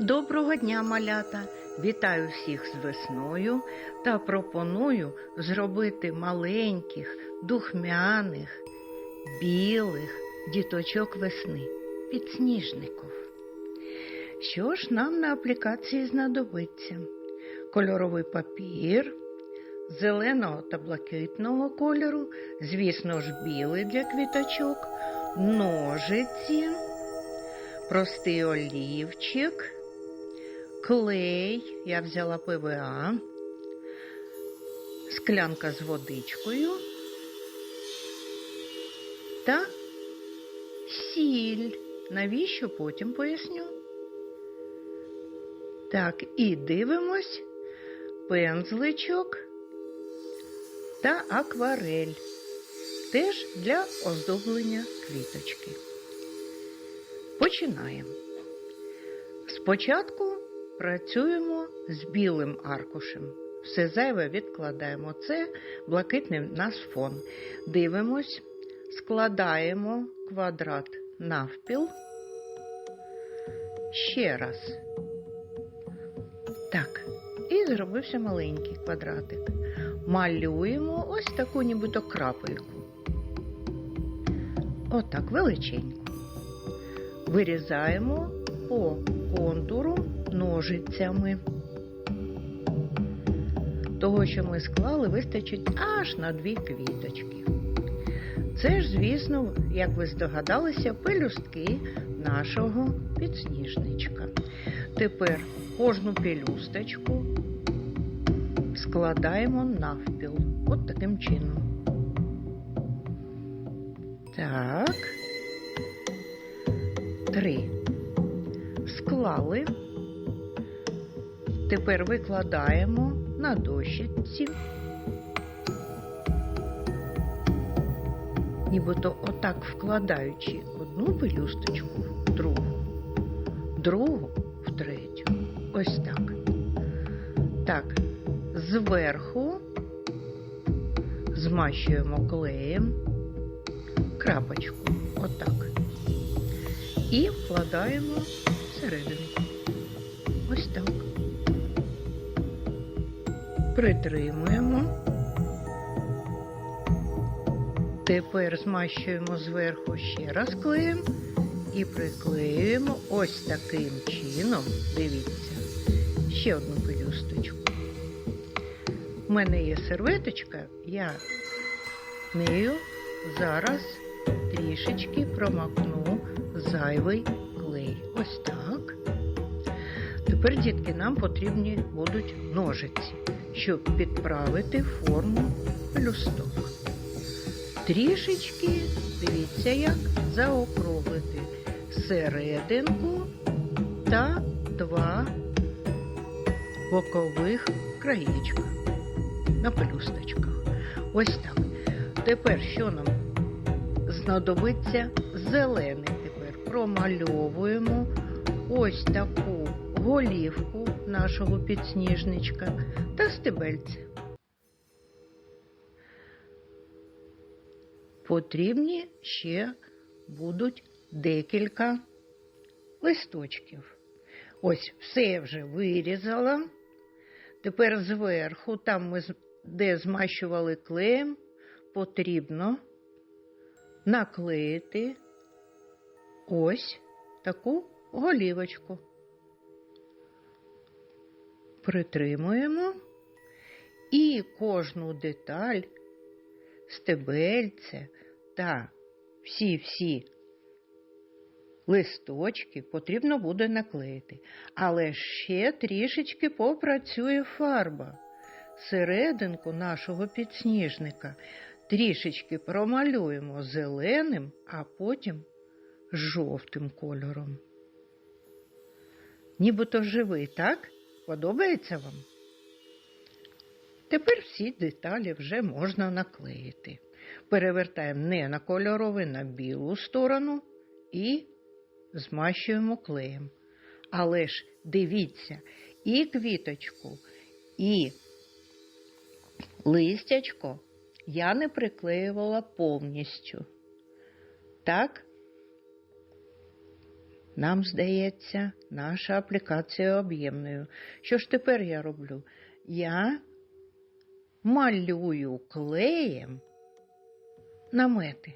Доброго дня, малята! Вітаю всіх з весною та пропоную зробити маленьких, духмяних, білих діточок весни, підсніжників. Що ж нам на аплікації знадобиться? Кольоровий папір, зеленого та блакитного кольору, звісно ж, білий для квіточок, ножиці простий олівчик, клей, я взяла ПВА, склянка з водичкою та сіль. Навіщо потім поясню. Так, і дивимось пензличок та акварель. Теж для оздоблення квіточки. Починаємо. Спочатку працюємо з білим аркушем. Все зайве відкладаємо. Це блакитний в нас фон. Дивимось, складаємо квадрат навпіл. Ще раз. Так. І зробився маленький квадратик. Малюємо ось таку нібито крапельку. Отак, величеньку вирізаємо по контуру ножицями. Того, що ми склали, вистачить аж на дві квіточки. Це ж, звісно, як ви здогадалися, пелюстки нашого підсніжничка. Тепер кожну пелюсточку складаємо навпіл. От таким чином. Так три. Склали. Тепер викладаємо на дощиці. Нібито отак вкладаючи одну пелюсточку в другу, другу в третю. Ось так. Так, зверху змащуємо клеєм крапочку. Отак і вкладаємо всередину. Ось так. Притримуємо. Тепер змащуємо зверху ще раз клеєм і приклеюємо ось таким чином, дивіться, ще одну пелюсточку. У мене є серветочка, я нею зараз трішечки промакну зайвий клей. Ось так. Тепер, дітки, нам потрібні будуть ножиці, щоб підправити форму пелюсток. Трішечки, дивіться, як заокруглити серединку та два бокових краєчка на пелюсточках. Ось так. Тепер що нам знадобиться зелений тепер промальовуємо ось таку голівку нашого підсніжничка та стебельце. Потрібні ще будуть декілька листочків. Ось все вже вирізала. Тепер зверху, там ми де змащували клеєм, потрібно наклеїти ось таку голівочку. Притримуємо і кожну деталь, стебельце та всі-всі листочки потрібно буде наклеїти. Але ще трішечки попрацює фарба. Серединку нашого підсніжника трішечки промалюємо зеленим, а потім жовтим кольором. Нібито живий, так? Подобається вам? Тепер всі деталі вже можна наклеїти. Перевертаємо не на кольоровий, на білу сторону і змащуємо клеєм. Але ж дивіться, і квіточку, і листячко я не приклеювала повністю. Так, Нам здається, наша аплікація об'ємною. Що ж тепер я роблю? Я малюю клеєм намети.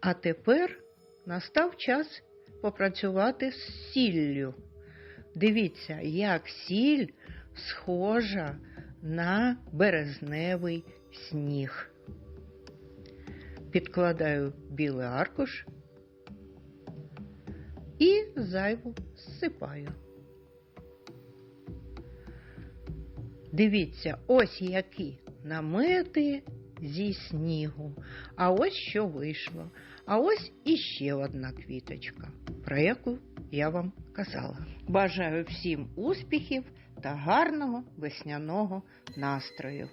А тепер настав час попрацювати з сіллю. Дивіться, як сіль схожа на березневий сніг. Підкладаю білий аркуш і зайву зсипаю. Дивіться, ось які намети зі снігу. А ось що вийшло. А ось іще одна квіточка, про яку я вам казала. Бажаю всім успіхів та гарного весняного настрою.